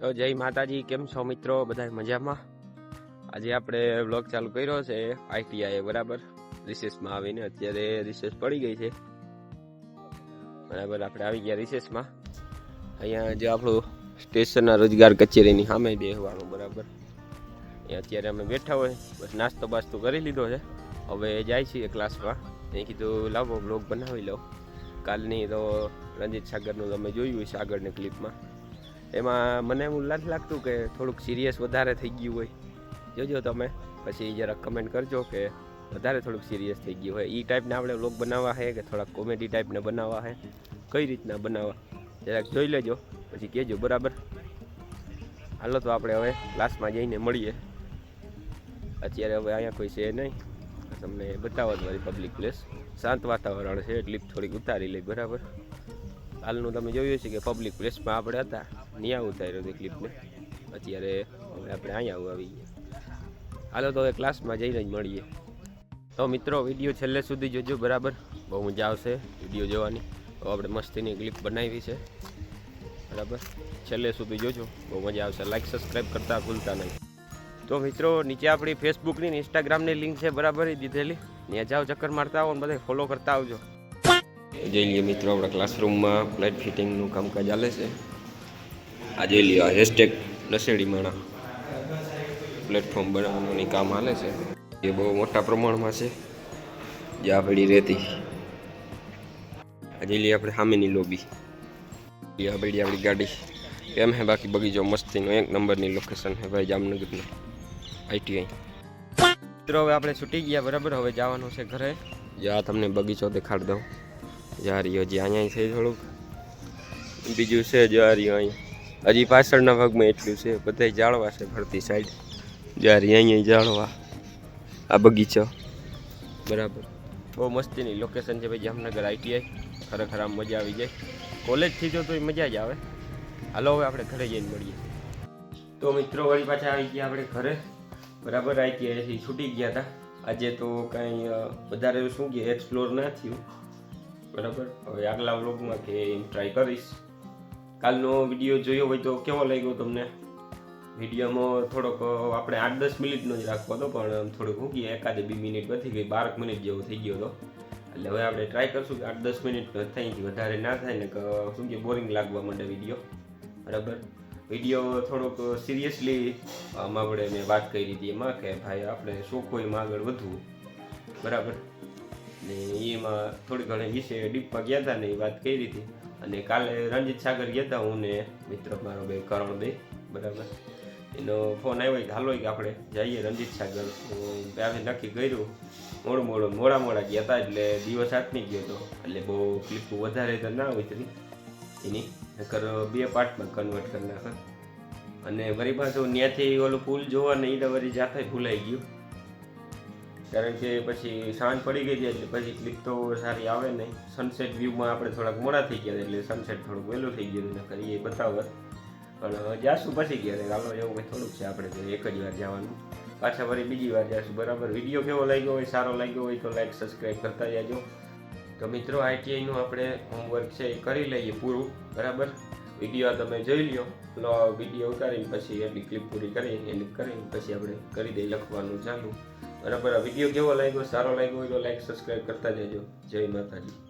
તો જય માતાજી, કેમ છો મિત્રો? બધા મજામાં? આજે આપણે બ્લોગ ચાલુ કર્યો છે આઈટીઆઈ બરાબર? રિસેસમાં આવીને અત્યારે રિસેસ પડી ગઈ છે. બરાબર, આપણે આવી ગયા રિસેસમાં અહીંયા જે આપણું સ્ટેશનના રોજગાર કચેરીની સામે બેસવાનું બરાબર? અહીંયા અત્યારે અમે બેઠા હોય, બસ નાસ્તો બાસ્તો કરી લીધો છે. હવે જાય છીએ ક્લાસમાં એ કીધું, લાવો બ્લોગ બનાવી લો કાલની તો રંજીત સાગરનું તમે જોયું છે આગળની ક્લિપમાં એમાં મને એવું નથી લાગતું કે થોડુંક સિરિયસ વધારે થઈ ગયું હોય. જોજો તમે. પછી જરાક કમેન્ટ કરજો કે વધારે થોડુંક સિરિયસ થઈ ગયું હોય. એ ટાઈપના આપણે વ્લોગ બનાવવા છે કે થોડાક કોમેડી ટાઈપના બનાવવા છે કઈ રીતના બનાવવા? જરાક જોઈ લેજો. પછી કહેજો, બરાબર? હાલો તો આપણે હવે ક્લાસમાં જઈને મળીએ. અત્યારે હવે અહીંયા કોઈ છે નહીં. તમને બતાવવા મારી પબ્લિક પ્લેસ શાંત વાતાવરણ છે. એટલી થોડીક ઉતારી લઈ બરાબર? હાલનું તમે જોયું છે કે પબ્લિક પ્લેસમાં આપણે હતા. ત્યાં ઉતાર્યો હતો ક્લિપને અત્યારે હવે આપણે અહીંયા આવી ગયા. હાલો તો હવે ક્લાસમાં જઈને જ મળીએ. તો મિત્રો વીડિયો છેલ્લે સુધી જોજો, બરાબર? બહુ મજા આવશે વીડિયો જોવાની. તો આપણે મસ્તીની ક્લિપ બનાવી છે. બરાબર? છેલ્લે સુધી જોજો. બહુ મજા આવશે. લાઈક સબસ્ક્રાઈબ કરતા ભૂલતા નહીં. તો મિત્રો, નીચે આપણી ફેસબુકની ઇન્સ્ટાગ્રામની લિંક છે, બરાબર? દીધેલી. ત્યાં જાઓ, ચક્કર મારતા આવો ને બધા ફોલો કરતા આવજો. જઈ લઈએ મિત્રો, આપણા ક્લાસરૂમમાં ફ્લેટ ફિટિંગનું કામકાજ ચાલે છે. આ જોઈ આ હેશટેગ નશેડી માણા પ્લેટફોર્મ બનાવવાનું કામ હાલે છે. એ બહુ મોટા પ્રમાણમાં છે. જે આપણી રહેતી આ જોઈ લઈએ આપણે સામેની લોબી એ આપણી આપણી ગાડી. કેમ હે બાકી બગીચો મસ્તીનો, એક નંબરની લોકેશન હે ભાઈ જામનગરનું. આઈટીઆઈ મિત્રો, હવે આપણે છૂટી ગયા, બરાબર? હવે જવાનું છે ઘરે. જ્યાં તમને બગીચો દેખાડ દઉં. જારીઓ જે અહીંયા છે થોડુંક. બીજું છે જારીઓ અહીંયા હજી પાછળના ભાગમાં એટલું છે બધા જાળવા છે ફરતી સાઈડ જ્યારે અહીંયા જાળવા. આ બગીચો. બરાબર. બહુ મસ્તીની લોકેશન છે ભાઈ, જામનગર આઈટીઆઈ. ખરેખર આમ મજા આવી જાય. કોલેજથી જો તો એ મજા જ આવે. હાલો હવે આપણે ઘરે જઈને મળીએ. તો મિત્રો, વળી પાછા આવી ગયા આપણે ઘરે. બરાબર આઈટીઆઈથી છૂટી ગયા હતા. આજે તો કાંઈ વધારે શું કે એક્સપ્લોર ના થયું. બરાબર. હવે આગલા વ્લોગમાં કે ટ્રાય કરીશ. કાલનો વીડિયો જોયો હોય તો કેવો લાગ્યો તમને? વિડીયોમાં થોડોક આપણે આઠ દસ મિનિટનો જ રાખવો હતો, પણ થોડુંક હું કે એકાદે બે મિનિટ વધી ગઈ બારક મિનિટ જેવો થઈ ગયો હતો. એટલે હવે આપણે ટ્રાય કરશું કે આઠ દસ મિનિટ થઈ વધારે ના થાય ને શું કે બોરિંગ લાગવા માંડે વીડિયો. બરાબર? વીડિયો થોડોક સિરિયસલી આમ આપણે મેં વાત કરી હતી એમાં કે ભાઈ આપણે શોખોમાં આગળ વધવું. બરાબર? ને એમાં થોડી ઘણી વિશે ડીપમાં ગયા હતા ને એ વાત કરી હતી. અને કાલે રણજીત સાગર ગયા હતા હું ને મિત્ર મારો બે, કરણ બે, બરાબર? એનો ફોન આવ્યો કે હાલો કે આપણે જઈએ રણજીત સાગર. હું ત્યાંથી નક્કી કર્યું, મોડું મોડું, મોડા મોડા ગયા હતા એટલે દિવસ આથમી ગયો હતો એટલે બહુ ક્લિપ વધારે તો ના ઉતરી. એની, નકર બે પાર્ટમાં કન્વર્ટ કરી નાખ. અને વરી પાછું ત્યાંથી ઓલું પુલ જોવા ને એ તો વરી જાતે ભૂલાઈ ગયું. કારણ કે પછી સાંજ પડી ગઈ હતી એટલે પછી ક્લિપ તો સારી આવે નહીં. સનસેટ વ્યૂમાં આપણે થોડાક મોડા થઈ ગયા એટલે સનસેટ થોડુંક વહેલું થઈ ગયું ને કરીએ બતાવત પણ જાશું પછી ગયા ચાલો એવું કંઈ થોડુંક છે આપણે એક જ વાર જવાનું. પાછા ફરી બીજી વાર જશું બરાબર? વીડિયો કેવો લાગ્યો હોય, સારો લાગ્યો હોય તો લાઈક સબસ્ક્રાઈબ કરતા જાજો. તો મિત્રો આઈટીઆઈનું આપણે હોમવર્ક છે એ કરી લઈએ પૂરું. બરાબર? વીડિયો તમે જોઈ લ્યો. લો વીડિયો ઉતારી પછી એટલી ક્લિપ પૂરી કરી એડિટ કરી, પછી આપણે કરી દઈએ લખવાનું ચાલુ. બરાબર, આ વીડિયો કેવો લાગ્યો? સારો લાગ્યો હોય તો લાઈક સબસ્ક્રાઈબ કરતા જજો. જય માતાજી.